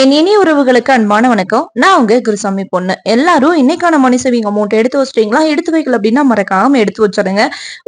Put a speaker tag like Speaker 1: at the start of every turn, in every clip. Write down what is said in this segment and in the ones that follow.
Speaker 1: என் இனி உறவுகளுக்கு அன்பான வணக்கம். நான் உங்க குருசாமி பொண்ணு. எல்லாரும் இன்னைக்கான மணி சேவிங் அமௌண்ட் எடுத்து வச்சிட்டீங்களா? எடுத்து வைக்கல அப்படின்னா மறக்காம எடுத்து வச்சிருங்க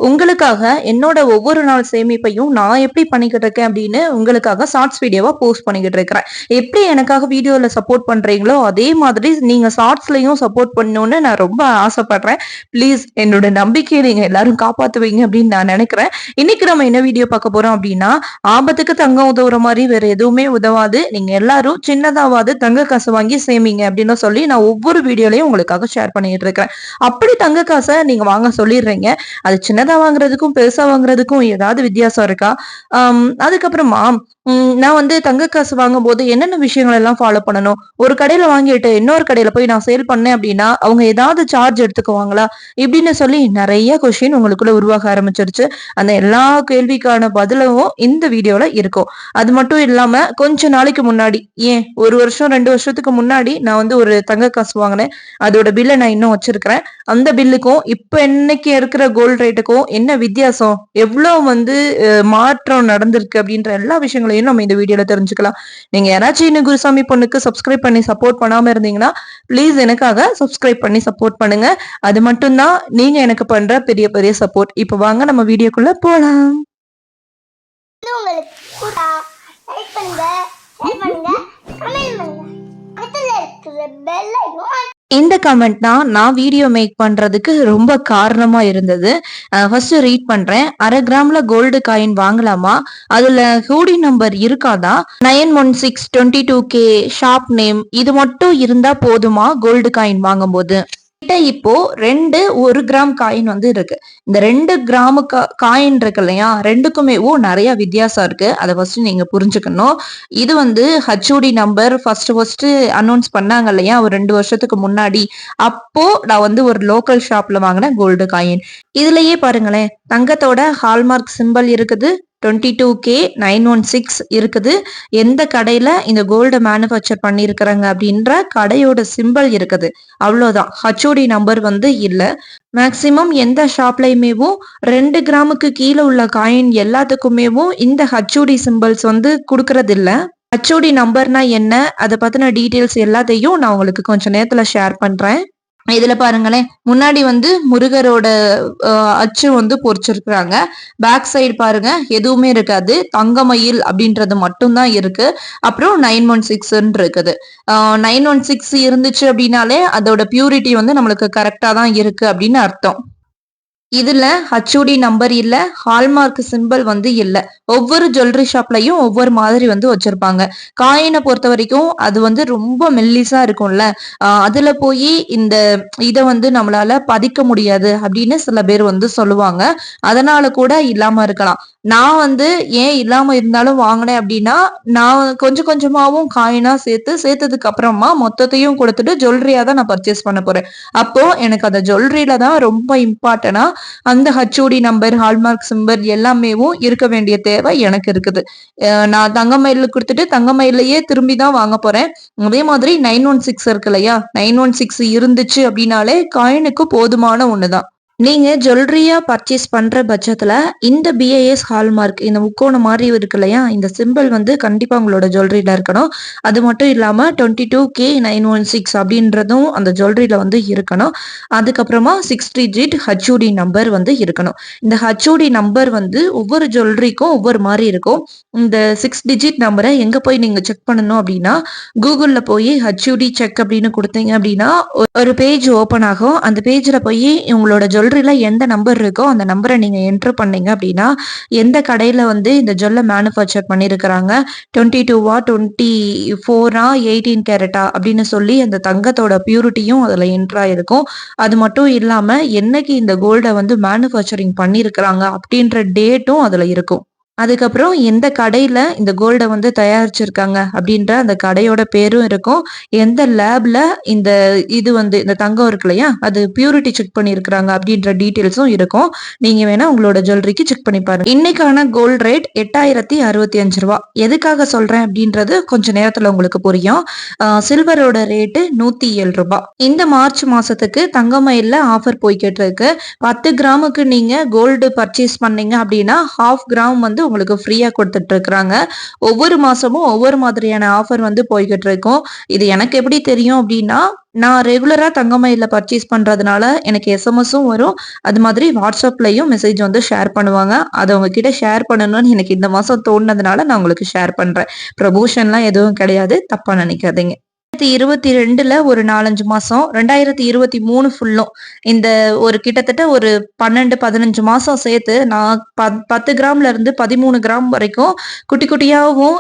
Speaker 1: உங்களுக்காக என்னோட ஒவ்வொரு நாள் சேமிப்பையும் நான் எப்படி பண்ணிக்கிட்டு இருக்கேன் அப்படின்னு உங்களுக்காக ஷார்ட்ஸ் வீடியோவா போஸ்ட் பண்ணிக்கிட்டு இருக்கிறேன். எப்படி எனக்காக வீடியோல சப்போர்ட் பண்றீங்களோ அதே மாதிரி நீங்க ஷார்ட்ஸ்லயும் சப்போர்ட் பண்ணணும்னு நான் ரொம்ப ஆசைப்படுறேன். ப்ளீஸ் என்னோட நம்பிக்கையை நீங்க எல்லாரும் காப்பாத்துவீங்க அப்படின்னு நான் நினைக்கிறேன். இன்னைக்கு நம்ம என்ன வீடியோ பார்க்க போறோம் அப்படின்னா ஆபத்துக்கு தங்கம் உதவுற மாதிரி வேற எதுவுமே உதவாது. நீங்க எல்லாரும் சின்னதாவது தங்க காசு வாங்கி சேமிங்க அப்படின்னு சொல்லி நான் ஒவ்வொரு வீடியோலையும் உங்களுக்காக ஷேர் பண்ணிட்டு இருக்கேன். அப்படி தங்க காசை நீங்க வாங்க சொல்லிடுறீங்க. அது சின்னதா வாங்குறதுக்கும் பெருசா வாங்குறதுக்கும் ஏதாவது வித்தியாசம் இருக்கா? அதுக்கப்புறமா நான் வந்து தங்க காசு வாங்கும் போது என்னென்ன விஷயங்கள் எல்லாம் ஃபாலோ பண்ணணும்? ஒரு கடையில வாங்கிட்டு இன்னொரு கடையில போய் நான் சேல் பண்ணேன் அப்படின்னா அவங்க ஏதாவது சார்ஜ் எடுத்துக்குவாங்களா? இப்படின்னு சொல்லி நிறைய கொஸ்டின் உங்களுக்குள்ள உருவாக ஆரம்பிச்சிருச்சு. அந்த எல்லா கேள்விக்கான பதிலும் இந்த வீடியோல இருக்கும். அது மட்டும் இல்லாம கொஞ்ச நாளைக்கு முன்னாடி ஏன் ஒரு வருஷம் ரெண்டு வருஷத்துக்கு முன்னாடி நான் வந்து ஒரு தங்க காசு வாங்கினேன். அதோட பில்லை நான் இன்னும் வச்சிருக்கிறேன். அந்த பில்லுக்கும் இப்ப இன்னைக்கு இருக்கிற கோல்டு ரேட்டுக்கும் என்ன வித்தியாசம்? எவ்வளவு வந்து மாற்றம் நடந்திருக்கு அப்படின்ற எல்லா விஷயங்களையும் நம்ம இந்த வீடியோல தெரிஞ்சுக்கலாம். நீங்க யாராச்சும் இன்னும் குருசாமி பொண்ணுக்கு சப்ஸ்கிரைப் பண்ணி சப்போர்ட் பண்ணாம இருந்தீங்கன்னா ப்ளீஸ் எனக்காக சப்ஸ்கிரைப் பண்ணி சப்போர்ட் பண்ணுங்க. அது மட்டும்தான் நீங்க எனக்கு பண்ற பெரிய பெரிய சப்போர்ட் இப்ப வாங்க நம்ம வீடியோக்குள்ள போலாம். பண்ணுங்க. இந்த கமெண்ட் தான் நான் வீடியோ மேக் பண்றதுக்கு ரொம்ப காரணமா இருந்தது. ஃபர்ஸ்ட் ரீட் பண்றேன். அரை கிராம்ல கோல்டு காயின் வாங்கலாமா? அதுல ஹூடி நம்பர் இருக்காதா? Nine one six twenty two K shop name இது மட்டும் இருந்தா போதுமா கோல்டு காயின் வாங்கும் போது இப்போ ரெண்டு ஒரு கிராம் காயின் வந்து இருக்கு. இந்த ரெண்டு கிராமு காயின் இருக்கு இல்லையா? ரெண்டுக்குமே ஓ நிறைய வித்தியாசம் இருக்கு. அதை ஃபர்ஸ்ட் நீங்க புரிஞ்சுக்கணும். இது வந்து HUID number first first announce பண்ணாங்க இல்லையா? ஒரு ரெண்டு வருஷத்துக்கு முன்னாடி. அப்போ நான் வந்து ஒரு லோக்கல் ஷாப்ல வாங்கினேன் கோல்டு காயின். இதுலயே பாருங்களேன். தங்கத்தோட ஹால்மார்க் சிம்பல் இருக்குது. Twenty two K nine one six இருக்குது. எந்த கடையில் இந்த கோல்டு மேனுஃபேக்சர் பண்ணியிருக்கிறாங்க அப்படின்ற கடையோட சிம்பிள் இருக்குது. அவ்வளோதான் ஹச்ஓடி நம்பர் வந்து இல்லை. மேக்சிமம் எந்த ஷாப்லையுமேவும் ரெண்டு கிராமுக்கு கீழே உள்ள காயின் எல்லாத்துக்குமேவும் இந்த ஹச்ஓடி சிம்பிள்ஸ் வந்து கொடுக்கறதில்ல. ஹச்ஓடி நம்பர்னா என்ன? அதை பற்றின டீட்டெயில்ஸ் எல்லாத்தையும் நான் உங்களுக்கு கொஞ்சம் நேரத்தில் ஷேர் பண்ணுறேன் இதுல பாருங்களேன் முன்னாடி வந்து முருகரோட அச்சு வந்து பொறிச்சிருக்கிறாங்க. பேக் சைடு பாருங்க எதுவுமே இருக்காது. தங்கமயில் அப்படின்றது மட்டும்தான் இருக்கு. அப்புறம் நைன் ஒன் சிக்ஸ் இருக்குது. நைன் ஒன் சிக்ஸ் இருந்துச்சு அப்படின்னாலே அதோட பியூரிட்டி வந்து நம்மளுக்கு கரெக்டா தான் இருக்கு அப்படின்னு அர்த்தம். இதுல ஹச்ஓடி நம்பர் இல்ல ஹால்மார்க் சிம்பிள் வந்து இல்ல. ஒவ்வொரு ஜுவல்லரி ஷாப்லயும் ஒவ்வொரு மாதிரி வந்து வச்சிருப்பாங்க. காயினை பொறுத்த வரைக்கும் அது வந்து ரொம்ப மெல்லிசா இருக்கும்ல. அதுல போய் இந்த இதை வந்து நம்மளால பதிக்க முடியாது அப்படின்னு சில பேர் வந்து சொல்லுவாங்க. அதனால கூட இல்லாம இருக்கலாம். நான் வந்து ஏன் இல்லாம இருந்தாலும் வாங்கினேன் அப்படின்னா நான் கொஞ்சம் கொஞ்சமாவும் காயினா சேர்த்து சேர்த்ததுக்கு அப்புறமா மொத்தத்தையும் கொடுத்துட்டு ஜுவல்லரியா தான் நான் பர்ச்சேஸ் பண்ண போறேன். அப்போ எனக்கு அந்த ஜுவல்லரியில தான் ரொம்ப இம்பார்ட்டனா அந்த ஹச்ஓடி நம்பர் ஹால்மார்க் சிம்பர் எல்லாமேவும் இருக்க வேண்டிய தேவை எனக்கு இருக்குது. நான் தங்க மயில கொடுத்துட்டு தங்க மயிலையே திரும்பி தான் வாங்க போறேன். அதே மாதிரி நைன் ஒன் சிக்ஸ் இருக்கு இல்லையா? நைன் ஒன் சிக்ஸ் இருந்துச்சு அப்படின்னாலே காயினுக்கு போதுமான ஒண்ணுதான். நீங்க ஜுவல்லரியா பர்ச்சேஸ் பண்ற பட்சத்துல இந்த பிஏஎஸ் ஹால்மார்க் இந்த முக்கோணம் மாதிரி இருக்கு இல்லையா? இந்த சிம்பிள் வந்து கண்டிப்பா உங்களோட ஜுவல்லரியில இருக்கணும். அது மட்டும் இல்லாம twenty two K nine one six அப்படின்றதும் அந்த ஜுவல்லரியில வந்து இருக்கணும். அதுக்கப்புறமா சிக்ஸ் டிஜிட் ஹச்ஓடி நம்பர் வந்து இருக்கணும். இந்த ஹச்ஓடி நம்பர் வந்து ஒவ்வொரு ஜுவல்லரிக்கும் ஒவ்வொரு மாதிரி இருக்கும். இந்த சிக்ஸ் டிஜிட் நம்பரை எங்க போய் நீங்க செக் பண்ணணும் அப்படின்னா கூகுள்ல போய் ஹச்ஓடி செக் அப்படின்னு கொடுத்தீங்க அப்படின்னா ஒரு பேஜ் ஓப்பன் ஆகும். அந்த பேஜ்ல போய் உங்களோட ஜுவல்லரியில எந்த நம்பர் இருக்கோ அந்த நம்பரை நீங்க என்ட்ரு பண்ணீங்க அப்படின்னா எந்த கடையில வந்து இந்த ஜுவல்லை மேனுஃபேக்சர் பண்ணியிருக்கிறாங்க டுவெண்ட்டி டூவா டுவெண்ட்டி ஃபோரா எயிட்டீன் கேரட்டா அப்படின்னு சொல்லி அந்த தங்கத்தோட பியூரிட்டியும் அதுல என்ட்ரா இருக்கும் அது மட்டும் இல்லாம என்னைக்கு இந்த கோல்டை வந்து மேனுஃபேக்சரிங் பண்ணியிருக்கிறாங்க அப்படின்ற டேட்டும் அதுல இருக்கும். அதுக்கப்புறம் எந்த கடையில இந்த கோல்டை வந்து தயாரிச்சிருக்காங்க அப்படின்ற அந்த கடையோட பேரும் இருக்கும். எந்த லேப்ல இந்த இது வந்து இந்த தங்கம் இருக்கு இல்லையா அது பியூரிட்டி செக் பண்ணியிருக்கிறாங்க அப்படின்ற டீட்டெயில்ஸும் இருக்கும். நீங்க வேணா உங்களோட ஜுவல்லரிக்கு செக் பண்ணி பாருங்க. இன்னைக்கான கோல்ட் ரேட் எட்டாயிரத்தி அறுபத்தி அஞ்சு ரூபா. எதுக்காக சொல்றேன் அப்படின்றது கொஞ்ச நேரத்துல உங்களுக்கு புரியும். சில்வரோட ரேட்டு நூத்தி ஏழு ரூபாய் இந்த மார்ச் மாசத்துக்கு தங்கமயில ஆஃபர் போய்கிட்டு இருக்கு. பத்து கிராமுக்கு நீங்க கோல்டு பர்ச்சேஸ் பண்ணீங்க அப்படின்னா ஹாஃப் கிராம் வந்து உங்களுக்கு ஃப்ரீயா கொடுத்துட்டு இருக்கிறாங்க ஒவ்வொரு மாசமும் ஒவ்வொரு மாதிரியான ஆஃபர் வந்து போய்கிட்டு இருக்கும் இது எனக்கு எப்படி தெரியும் அப்படின்னா நான் ரெகுலரா தங்கமயில பர்ச்சேஸ் பண்றதுனால எனக்கு எஸ்எம்எஸும் வரும். அது மாதிரி வாட்ஸ்அப்லயும் மெசேஜ் வந்து ஷேர் பண்ணுவாங்க. அதை உங்ககிட்ட ஷேர் பண்ணணும்னு எனக்கு இந்த மாசம் தோணுனதுனால நான் உங்களுக்கு ஷேர் பண்றேன். ப்ரொபோஷன்லாம் எதுவும் கிடையாது. தப்பா நினைக்காதீங்க. ரெண்டாயிரத்தி இருபத்தி ரெண்டுல ஒரு நாலஞ்சு மாசம் ரெண்டாயிரத்தி இருபத்தி மூணு ஃபுல்லும் இந்த ஒரு கிட்டத்தட்ட ஒரு பன்னெண்டு பதினஞ்சு மாசம் சேர்த்து நான் பத்து கிராம்ல இருந்து பதிமூணு கிராம் வரைக்கும் குட்டி குட்டியாகவும்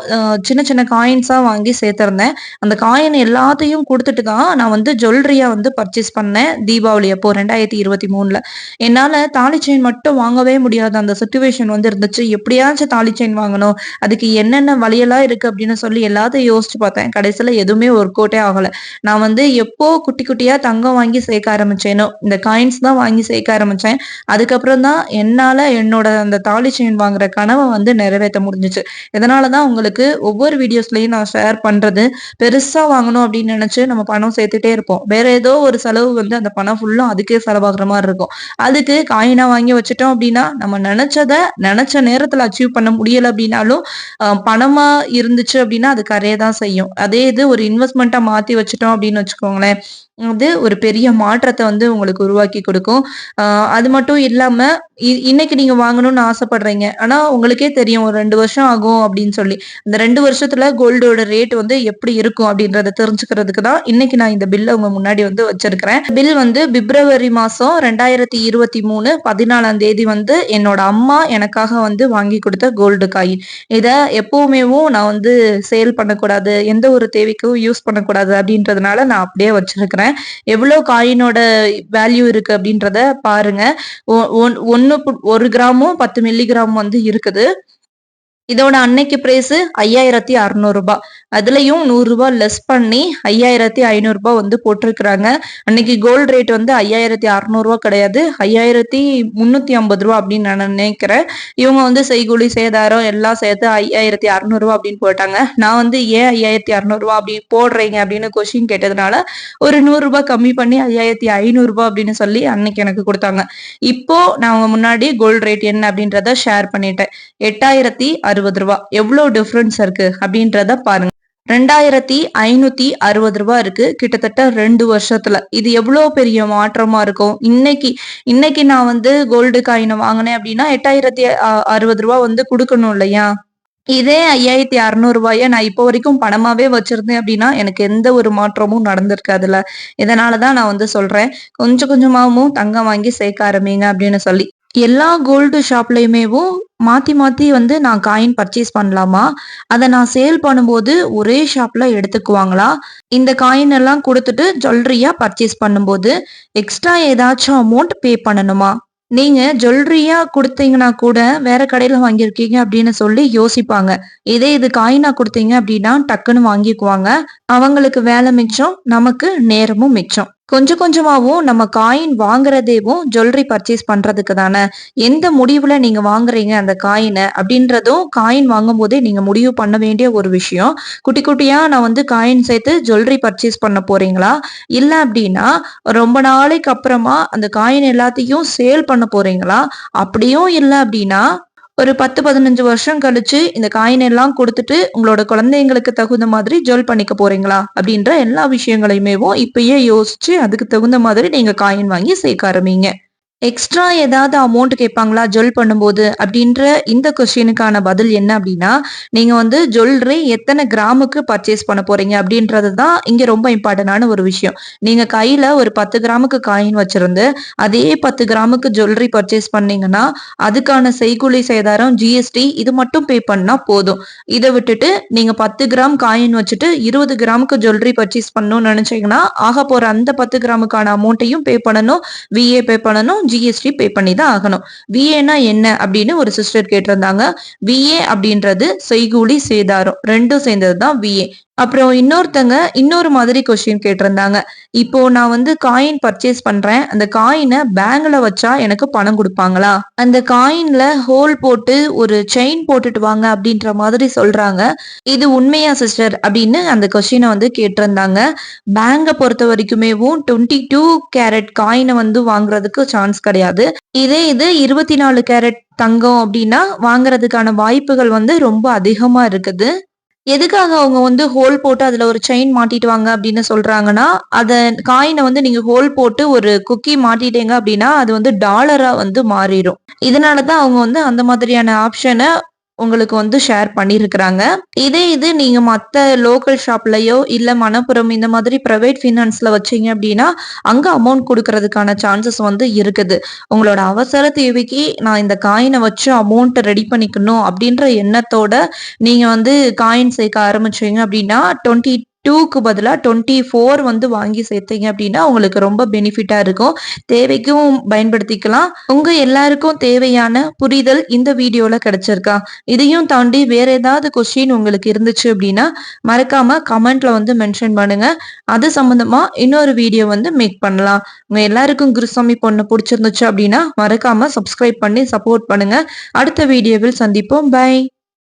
Speaker 1: சின்ன சின்ன காயின்ஸா வாங்கி சேர்த்திருந்தேன். அந்த காயின் எல்லாத்தையும் கொடுத்துட்டு தான் நான் வந்து ஜுவல்லரியா வந்து பர்ச்சேஸ் பண்ணேன் தீபாவளி அப்போ ரெண்டாயிரத்தி இருபத்தி மூணுல. என்னால தாலி செயின் மட்டும் வாங்கவே முடியாத அந்த சுச்சுவேஷன் வந்து இருந்துச்சு. எப்படியாச்சும் தாலி செயின் வாங்கணும். அதுக்கு என்னென்ன வழியெல்லாம் இருக்கு அப்படின்னு சொல்லி எல்லாத்தையும் யோசிச்சு பார்த்தேன். கடைசியில எதுவுமே ஒரு போட்டே ஆகல. நான் வந்து எப்போ குட்டி குட்டியா தங்கம் வாங்கி சேர்க்க ஆரம்பிச்சேனோ இந்த காயின்ஸ் தான் வாங்கி சேர்க்க ஆரம்பிச்சேன். அதுக்கப்புறம் தான் என்னால என்னோட அந்த தாலி செயின் வாங்குற கனவை வந்து நிறைவேற்ற முடிஞ்சிச்சு. இதனாலதான் உங்களுக்கு ஒவ்வொரு வீடியோஸ்லயும் நான் ஷேர் பண்றது பெருசா வாங்கணும் அப்படின்னு நினைச்சு நம்ம பணம் சேர்த்துட்டே இருப்போம். வேற ஏதோ ஒரு செலவு வந்து அந்த பணம் ஃபுல்லும் அதுக்கே செலவாகிற மாதிரி இருக்கும். அதுக்கு காயினா வாங்கி வச்சுட்டோம் அப்படின்னா நம்ம நினைச்சத நினைச்ச நேரத்துல அச்சீவ் பண்ண முடியல அப்படின்னாலும் பணமா இருந்துச்சு அப்படின்னா அது கரையை தான் செய்யும். அதே இது ஒரு இன்வெஸ்ட்மெண்ட் டிஃப்ரெண்ட்டாக மாற்றி வச்சுட்டோம் அப்படின்னு வச்சுக்கோங்களேன். அது ஒரு பெரிய மாற்றத்தை வந்து உங்களுக்கு உருவாக்கி கொடுக்கும். அது மட்டும் இல்லாம இன்னைக்கு நீங்க வாங்கணும்னு ஆசைப்படுறீங்க. ஆனா உங்களுக்கே தெரியும் ஒரு ரெண்டு வருஷம் ஆகும் அப்படின்னு சொல்லி. இந்த ரெண்டு வருஷத்துல கோல்டோட ரேட் வந்து எப்படி இருக்கும் அப்படின்றத தெரிஞ்சுக்கிறதுக்கு தான் இன்னைக்கு நான் இந்த பில்ல உங்க முன்னாடி வந்து வச்சிருக்கிறேன். பில் வந்து பிப்ரவரி மாசம் ரெண்டாயிரத்தி இருபத்தி மூணு பதினாலாம் தேதி வந்து என்னோட அம்மா எனக்காக வந்து வாங்கி கொடுத்த கோல்டு காயின். இதை எப்பவுமேவும் நான் வந்து சேல் பண்ணக்கூடாது எந்த ஒரு தேவைக்கும் யூஸ் பண்ணக்கூடாது அப்படின்றதுனால நான் அப்படியே வச்சிருக்கிறேன். சொல்றேன் எவ்வளவு காயினோட வேல்யூ இருக்கு அப்படின்றத பாருங்க. ஒன்னு ஒரு கிராமும் பத்து மில்லிகிராம் வந்து இருக்குது. இதோட அன்னைக்கு பிரைஸ் ஐயாயிரத்தி அறுநூறு ரூபாய் அதுலயும் நூறு ரூபாய் லெஸ் பண்ணி ஐயாயிரத்தி ஐநூறு ரூபாய் வந்து போட்டிருக்கிறாங்க. அன்னைக்கு கோல்டு ரேட் வந்து ஐயாயிரத்தி அறுநூறு ரூபாய் கிடையாது. ஐயாயிரத்தி முன்னூத்தி ஐம்பது ரூபா அப்படின்னு நான் நினைக்கிறேன். இவங்க வந்து செய்கூலி சேதாரம் எல்லாம் சேர்த்து ஐயாயிரத்தி அறுநூறு அப்படின்னு போட்டாங்க. நான் வந்து ஏன் ஐயாயிரத்தி அறுநூறு அப்படி போடுறீங்க அப்படின்னு கொஸ்டின் கேட்டதுனால ஒரு நூறு ரூபாய் கம்மி பண்ணி ஐயாயிரத்தி ஐநூறு ரூபாய் அப்படின்னு சொல்லி அன்னைக்கு எனக்கு கொடுத்தாங்க. இப்போ நான் முன்னாடி கோல்டு ரேட் என்ன அப்படின்றத ஷேர் பண்ணிட்டேன். எட்டாயிரத்தி அறுபது ரூபா. எவ்வளவு டிஃபரன்ஸ் இருக்கு அப்படின்றத பாருங்க. ரெண்டாயிரத்தி ஐநூத்தி அறுபது ரூபா இருக்கு. கிட்டத்தட்ட ரெண்டு வருஷத்துல. இது எவ்வளவு பெரிய மாற்றமா இருக்கும்? இன்னைக்கு இன்னைக்கு நான் வந்து கோல்டு காயினை வாங்கினேன் அப்படின்னா எட்டாயிரத்தி அறுபது ரூபாய் வந்து கொடுக்கணும் இல்லையா? இதே ஐயாயிரத்தி அறுநூறு ரூபாய நான் இப்போ வரைக்கும் பணமாவே வச்சிருந்தேன் அப்படின்னா எனக்கு எந்த ஒரு மாற்றமும் நடந்திருக்காதுல்ல இதனாலதான் நான் வந்து சொல்றேன். கொஞ்சம் கொஞ்சமாவும் தங்கம் வாங்கி சேர்க்க ஆரம்பிங்க அப்படின்னு சொல்லி. எல்லா கோல்டு ஷாப்லையுமேவும் மாத்தி மாத்தி வந்து நான் காயின் பர்ச்சேஸ் பண்ணலாமா? அதை நான் சேல் பண்ணும்போது ஒரே ஷாப்ல எடுத்துக்குவாங்களா? இந்த காயின் எல்லாம் கொடுத்துட்டு ஜுவல்லரியா பர்ச்சேஸ் பண்ணும்போது எக்ஸ்ட்ரா ஏதாச்சும் அமௌண்ட் பே பண்ணணுமா? நீங்க ஜுவல்லரியா கொடுத்தீங்கன்னா கூட வேற கடையில வாங்கியிருக்கீங்க அப்படின்னு சொல்லி யோசிப்பாங்க. இதே இது காயினா கொடுத்தீங்க அப்படின்னா டக்குன்னு வாங்கிக்குவாங்க. அவங்களுக்கு வேலை மிச்சம் நமக்கு நேரமும் மிச்சம். கொஞ்சம் கொஞ்சமாவும் நம்ம காயின் வாங்குறதேவும் ஜுவல்லரி பர்ச்சேஸ் பண்றதுக்கு தானே. எந்த முடிவுல நீங்க வாங்குறீங்க அந்த காயினை அப்படின்றதும் காயின் வாங்கும் போதே நீங்க முடிவு பண்ண வேண்டிய ஒரு விஷயம். குட்டி குட்டியா நான் வந்து காயின் சேர்த்து ஜுவல்லரி பர்ச்சேஸ் பண்ண போறீங்களா? இல்ல அப்படின்னா ரொம்ப நாளைக்கு அப்புறமா அந்த காயின் எல்லாத்தையும் சேல் பண்ண போறீங்களா? அப்படியும் இல்லை அப்படின்னா ஒரு பத்து பதினஞ்சு வருஷம் கழிச்சு இந்த காயின் எல்லாம் கொடுத்துட்டு உங்களோட குழந்தைங்களுக்கு தகுந்த மாதிரி ஜுவல் பண்ணிக்க போறீங்களா? அப்படின்ற எல்லா விஷயங்களையுமே இப்பயே யோசிச்சு அதுக்கு தகுந்த மாதிரி நீங்க காயின் வாங்கி சேர்க்க ஆரம்பிங்க. எக்ஸ்ட்ரா ஏதாவது அமௌண்ட் கேட்பாங்களா? ஜொல் பண்ணும்போது அப்படின்ற இந்த கொஸ்டினுக்கான பதில் என்ன அப்படின்னா நீங்க வந்து ஜுவல்லரி எத்தனை கிராமுக்கு பர்ச்சேஸ் பண்ண போறீங்க அப்படின்றது தான் இங்க ரொம்ப இம்பார்ட்டன்டான ஒரு விஷயம். நீங்க கையில ஒரு பத்து கிராமுக்கு காயின் வச்சிருந்து அதே பத்து கிராமுக்கு ஜுவல்லரி பர்ச்சேஸ் பண்ணீங்கன்னா அதுக்கான செய்கூலி சேதாரம் ஜிஎஸ்டி இது மட்டும் பே பண்ணா போதும். இதை விட்டுட்டு நீங்க பத்து கிராம் காயின் வச்சுட்டு இருபது கிராமுக்கு ஜுவல்லரி பர்ச்சேஸ் பண்ணணும்னு நினைச்சீங்கன்னா ஆக போற அந்த பத்து கிராமுக்கான அமௌண்ட்டையும் பே பண்ணணும் விஏ பே பண்ணணும் ஜிஎஸ்டி பே பண்ணி தான் ஆகணும். விஏனா என்ன அப்படின்னு ஒரு சிஸ்டர் கேட்டிருந்தாங்க. விஏ அப்படின்றது செய்கூலி சேதாரம். ரெண்டும் சேர்ந்தது தான் விஏ அப்புறம் இன்னொருத்தங்க இன்னொரு மாதிரி கொஸ்டின் கேட்டிருந்தாங்க. இப்போ நான் வந்து காயின் பர்ச்சேஸ் பண்றேன். அந்த காயினை பேங்க்ல வச்சா எனக்கு பணம் கொடுப்பாங்களா? அந்த காயின்ல ஹோல் போட்டு ஒரு செயின் போட்டுட்டு வாங்க அப்படின்ற மாதிரி சொல்றாங்க. இது உண்மையா சிஸ்டர் அப்படின்னு அந்த கொஸ்டினை வந்து கேட்டிருந்தாங்க. பேங்கை பொறுத்த வரைக்குமேவும் டுவெண்ட்டி டூ கேரட் காயினை வந்து வாங்குறதுக்கு சான்ஸ் கிடையாது. இதே இது இருபத்தி நாலு கேரட் தங்கம் அப்படின்னா வாங்குறதுக்கான வாய்ப்புகள் வந்து ரொம்ப அதிகமா இருக்குது. எதுக்காக அவங்க வந்து ஹோல் போட்டு அதுல ஒரு செயின் மாட்டிட்டுவாங்க அப்படின்னு சொல்றாங்கன்னா அத காயினை வந்து நீங்க ஹோல் போட்டு ஒரு குக்கி மாட்டிட்டீங்க அப்படின்னா அது வந்து டாலரா வந்து மாறிடும். இதனாலதான் அவங்க வந்து அந்த மாதிரியான ஆப்ஷனை உங்களுக்கு வந்து ஷேர் பண்ணியிருக்கிறாங்க இதே இது நீங்க மத்த லோக்கல் ஷாப்லயோ இல்ல மணப்புறம் இந்த மாதிரி பிரைவேட் ஃபினான்ஸ்ல வச்சீங்க அப்படின்னா அங்க அமௌண்ட் கொடுக்கறதுக்கான சான்சஸ் வந்து இருக்குது. உங்களோட அவசர தேவைக்கு நான் இந்த காயினை வச்சு அமௌண்ட் ரெடி பண்ணிக்கணும் அப்படின்ற எண்ணத்தோட நீங்க வந்து காயின் சேர்க்க ஆரம்பிச்சீங்க அப்படின்னா டுவெண்ட்டி டூக்கு பதிலாக டுவெண்ட்டி ஃபோர் வந்து வாங்கி சேர்த்தீங்க அப்படின்னா உங்களுக்கு ரொம்ப பெனிஃபிட்டாக இருக்கும். தேவைக்கும் பயன்படுத்திக்கலாம். உங்கள் எல்லாருக்கும் தேவையான புரிதல் இந்த வீடியோவில் கிடைச்சிருக்கா? இதையும் தாண்டி வேற ஏதாவது கொஸ்டின் உங்களுக்கு இருந்துச்சு அப்படின்னா மறக்காம கமெண்ட்ல வந்து மென்ஷன் பண்ணுங்க. அது சம்பந்தமா இன்னொரு வீடியோ வந்து மேக் பண்ணலாம். உங்க எல்லாருக்கும் குருசாமி பொண்ணு பிடிச்சிருந்துச்சு அப்படின்னா மறக்காம சப்ஸ்கிரைப் பண்ணி சப்போர்ட் பண்ணுங்க. அடுத்த வீடியோவில் சந்திப்போம். பை